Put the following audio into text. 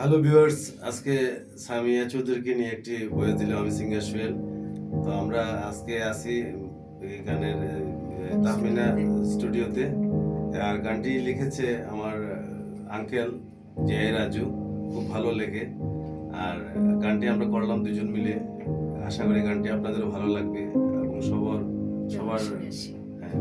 Hello viewers আজকে সামিয়া চৌধুরীকে নিয়ে একটি ভয়েস দিলাম আমি সিঙ্গার সোহেল। তো আমরা আজকে আসি এই গানের তাহমিনা স্টুডিওতে আর গানটি লিখেছে আমার আঙ্কেল জয় রাজু। খুব ভালো লেগে আর গানটি আমরা করলাম দুজন মিলে। আশা করি গানটি আপনাদেরও ভালো লাগবে এবং সবার সবার হ্যাঁ।